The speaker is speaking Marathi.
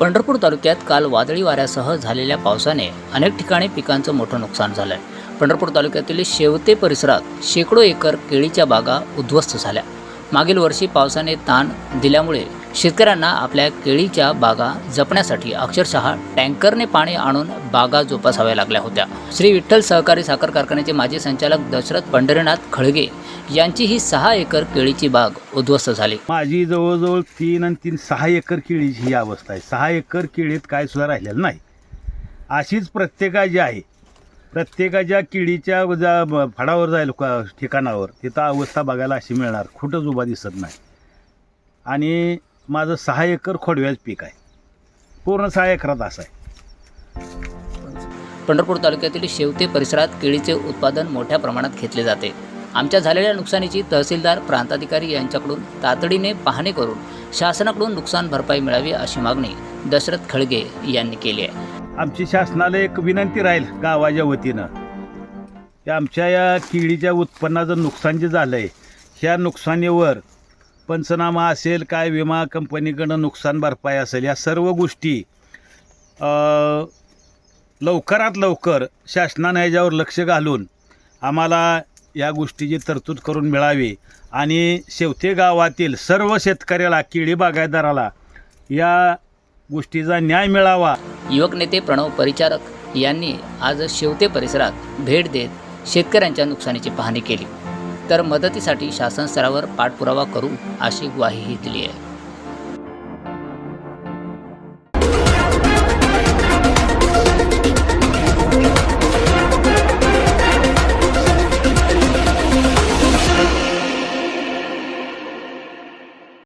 पंढरपूर तालुक्यात काल वादळी वाऱ्यासह झालेल्या पावसाने अनेक ठिकाणी पिकांचं मोठं नुकसान झालंय. पंढरपूर तालुक्यातील शेवते परिसरात शेकडो एकर केळीच्या बागा उद्ध्वस्त झाल्या. मागील वर्षी पावसाने ताण दिल्यामुळे शेतकऱ्यांना आपल्या केळीच्या बागा जपण्यासाठी अक्षरशः टँकरने पाणी आणून बागा जोपासाव्या लागल्या होत्या. श्री विठ्ठल सहकारी साखर कारखान्याचे माजी संचालक दशरथ पंढरीनाथ खळगे यांची ही सहा एकर केळीची बाग उद्ध्वस्त झाली. माझी जवळजवळ तीन आणि तीन सहा एकर केळीची ही अवस्था आहे. सहा एकर केळीत काय सुद्धा राहिलेलं नाही. अशीच प्रत्येकाची आहे प्रत्येकाच्या केळीच्या ज्या फडावर जाईल का- ठिकाणावर तिथं अवस्था बघायला अशी मिळणार. कुठंच उभा दिसत नाही. आणि माझं सहा एकर खोडव्याच पीक आहे. पूर्ण सहा एकरात असं आहे. पंढरपूर तालुक्यातील शेवते परिसरात केळीचे उत्पादन मोठ्या प्रमाणात घेतले जाते. आमच्या झालेल्या नुकसानीची तहसीलदार प्रांताधिकारी यांच्याकडून तातडीने पाहणी करून शासनाकडून नुकसान भरपाई मिळावी अशी मागणी दशरथ खळगे यांनी केली आहे. आमची शासनाला एक विनंती राहील गावाच्या वतीनं. की आमच्या या केळीच्या उत्पन्नाचं नुकसान जे झालं आहे ह्या नुकसानीवर पंचनामा असेल काय विमा कंपनीकडं नुकसान भरपाई असेल या सर्व गोष्टी लवकरात लवकर शासनानं याच्यावर लक्ष घालून आम्हाला या गोष्टीची तरतूद करून मिळावी. आणि शेवते गावातील सर्व शेतकऱ्याला केळी बागायतदाराला या गोष्टीचा न्याय मिळावा. युवक नेते प्रणव परिचारक यांनी आज शेवते परिसरात भेट देत शेतकऱ्यांच्या नुकसानीची पाहणी केली. तर मदतीसाठी शासन स्तरावर पाठपुरावा करू अशी ग्वाहीही दिली आहे.